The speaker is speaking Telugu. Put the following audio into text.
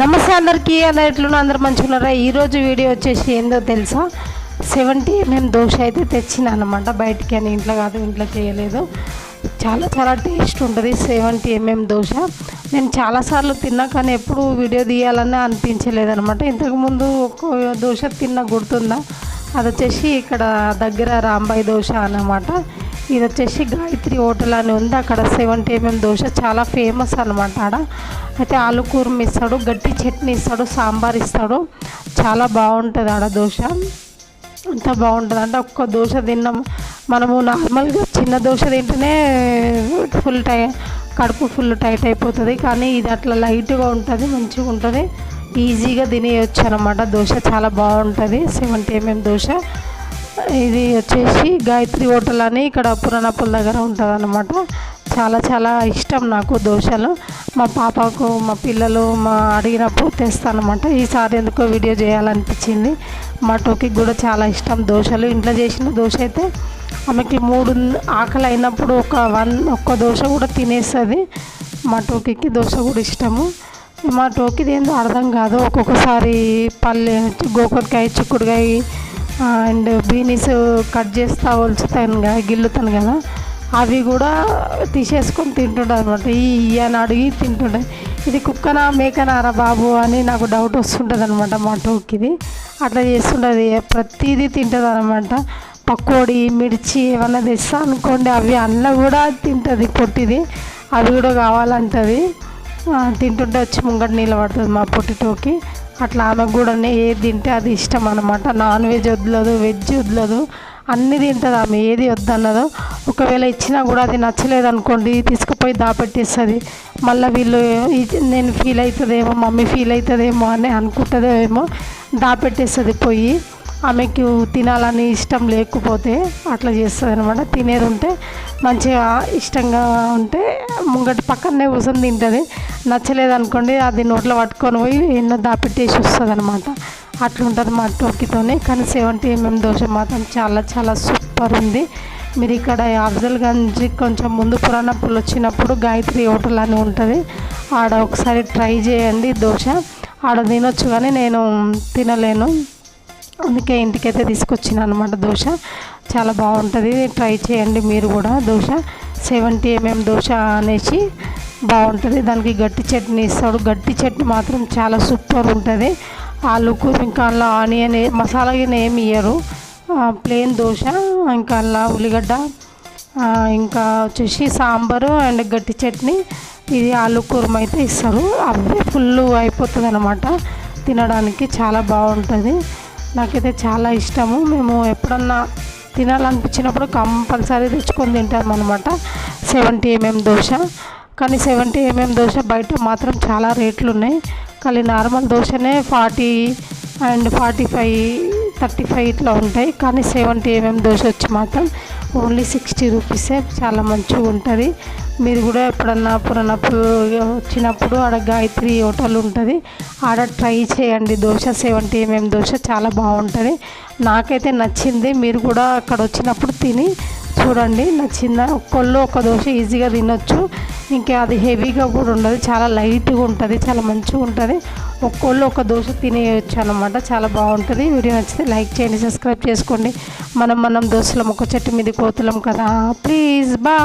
నమస్తే అందరికీ అలా ఎట్లున్నా అందరు మంచిగా ఉన్నారా ఈరోజు వీడియో వచ్చేసి ఏందో తెలుసా? సెవెంటీ ఎంఎం దోశ అయితే తెచ్చిన అనమాట బయటికి అని ఇంట్లో కాదు ఇంట్లో చేయలేదు. చాలా చాలా టేస్ట్ ఉంటుంది సెవెంటీ ఎంఎం దోశ. నేను చాలాసార్లు తిన్నా కానీ ఎప్పుడు వీడియో తీయాలని అనిపించలేదనమాట ఇంతకుముందు ఒక దోశ తిన్న గుర్తుందా? అది వచ్చేసి ఇక్కడ దగ్గర రాంబాయి దోశ అన్నమాట. ఇది వచ్చేసి గాయత్రి హోటల్ అని ఉంది. అక్కడ సెవెంటీ ఎంఎం దోశ చాలా ఫేమస్ అనమాట ఆడ. అయితే ఆలు కూరం ఇస్తాడు గట్టి చట్నీ ఇస్తాడు సాంబార్ ఇస్తాడు. చాలా బాగుంటుంది ఆడ దోశ. అంత బాగుంటుంది. అంటే ఒక్క దోశ తిన్నాం. మనము నార్మల్గా చిన్న దోశ తింటేనే ఫుల్ టై కడుపు ఫుల్ టైట్ అయిపోతుంది. కానీ ఇది అట్లా లైట్గా ఉంటుంది మంచిగా ఉంటుంది. ఈజీగా తినేయచ్చు అనమాట దోశ చాలా బాగుంటుంది. Seventy MM dosa. ఇది వచ్చేసి గాయత్రి హోటల్ అని ఇక్కడ పురాణపుల దగ్గర ఉంటుంది అనమాట చాలా చాలా ఇష్టం నాకు దోశలు. మా పాపకు మా పిల్లలు మా అడిగినప్పుడు తెస్తానమాట ఈసారి ఎందుకో వీడియో చేయాలనిపించింది. మా టోకి కూడా చాలా ఇష్టం దోశలు. ఇంట్లో చేసిన దోశ అయితే ఆమెకి మూడు ఆకలి అయినప్పుడు ఒక వన్ ఒక్క దోశ కూడా తినేస్తుంది. మా టోకీకి దోశ కూడా ఇష్టము. మా టోకీది ఏందో అర్థం కాదు. ఒక్కొక్కసారి పల్లె గోకరకాయ చిక్కుడుకాయ అండ్ బీనీస్ కట్ చేస్తా ఒలుచుతాను కదా గిల్లుతాను కదా అవి కూడా తీసేసుకొని తింటుండే అనమాట ఈ అని అడిగి తింటుండే. ఇది కుక్కనా మేకనారా బాబు అని నాకు డౌట్ వస్తుంటుంది అనమాట మా టోకిది అట్లా చేస్తుంటుంది. ప్రతిదీ తింటుంది అనమాట పకోడీ మిర్చి ఏమన్నా తెస్తా అనుకోండి అవి అన్న కూడా తింటుంది పొట్టిది. అవి కూడా కావాలంటుంది. తింటుంటే వచ్చి ముంగట పడుతుంది మా పొట్టి టోకి అట్లా ఆమెకు కూడా ఏది తింటే అది ఇష్టం అనమాట నాన్ వెజ్ వదలదు వెజ్ వదలదు అన్నీ తింటుంది ఆమె. ఏది వద్దన్నదో. ఒకవేళ ఇచ్చినా కూడా అది నచ్చలేదు అనుకోండి తీసుకుపోయి దాపెట్టేస్తుంది. మళ్ళీ వీళ్ళు నేను ఫీల్ అవుతుందేమో మమ్మీ ఫీల్ అవుతుందేమో అని అనుకుంటుందేమో దాపెట్టేస్తుంది పోయి. ఆమెకు తినాలని ఇష్టం లేకపోతే అట్లా చేస్తుంది అనమాట తినేది ఉంటే మంచిగా ఇష్టంగా ఉంటే ముంగటి పక్కనే కూర్చొని తింటుంది. నచ్చలేదు అనుకోండి అది నోట్లో పట్టుకొని పోయి ఎన్నో దాపెట్టేసి వస్తుంది అనమాట అట్లుంటుంది మా టోకీతోనే. కానీ సెవెంటీ ఎంఎం దోశ మాత్రం చాలా చాలా సూపర్ ఉంది మీరు ఇక్కడ అఫ్జల్గంజ్ కొంచెం ముందు పురాణపులు వచ్చినప్పుడు గాయత్రి హోటల్ అని ఉంటుంది. ఆడ ఒకసారి ట్రై చేయండి దోశ. ఆడ తినొచ్చు కానీ నేను తినలేను. అందుకే ఇంటికైతే తీసుకొచ్చిన అనమాట దోశ. చాలా బాగుంటుంది. ట్రై చేయండి మీరు కూడా దోశ. సెవెంటీ ఎంఎం దోశ అనేసి బాగుంటుంది. దానికి గట్టి చట్నీ ఇస్తాడు. గట్టి చట్నీ మాత్రం చాలా సూపర్ ఉంటుంది. ఆలుకు ఇంకా అలా ఆనియన్ మసాలా ఏమి ఇయ్యరు. ప్లెయిన్ దోశ ఇంకా అలా ఉల్లిగడ్డ ఇంకా వచ్చేసి సాంబారు అండ్ గట్టి చట్నీ. ఇది ఆలు కూరమ అయితే ఇస్తారు. అవే ఫుల్ అయిపోతుంది అనమాట తినడానికి చాలా బాగుంటుంది. నాకైతే చాలా ఇష్టము. మేము ఎప్పుడన్నా తినాలనిపించినప్పుడు కంపల్సరీ తెచ్చుకొని తింటాం అనమాట సెవెంటీ ఎంఎం దోశ. కానీ సెవెంటీ ఎంఎం దోశ బయట మాత్రం చాలా రేట్లు ఉన్నాయి కానీ normal దోశనే forty and forty five thirty five ఇట్లా ఉంటాయి. కానీ సెవెంటీ ఎంఎం దోశ వచ్చి మాత్రం ఓన్లీ సిక్స్టీ రూపీసే. చాలా మంచిగా ఉంటుంది. మీరు కూడా ఎప్పుడన్నా పురాణప్పుడు వచ్చినప్పుడు ఆడ గాయత్రి హోటల్ ఉంటుంది. ఆడ ట్రై చేయండి. దోశ సెవెంటీ ఎంఎం దోశ చాలా బాగుంటుంది. నాకైతే నచ్చింది. మీరు కూడా అక్కడ వచ్చినప్పుడు తిని చూడండి నచ్చిందా ఒక్కళ్ళు ఒక దోశ ఈజీగా తినొచ్చు. ఇంకా అది హెవీగా కూడా ఉండదు చాలా లైట్గా ఉంటుంది చాలా మంచిగా ఉంటుంది. ఒక్కళ్ళు ఒక దోశ తినేయచ్చు అనమాట చాలా బాగుంటుంది. వీడియో నచ్చితే లైక్ చేయండి సబ్స్క్రైబ్ చేసుకోండి. మనం మనం దోశలం ఒక చెట్టు మీద కోతులం కదా. ప్లీజ్ బా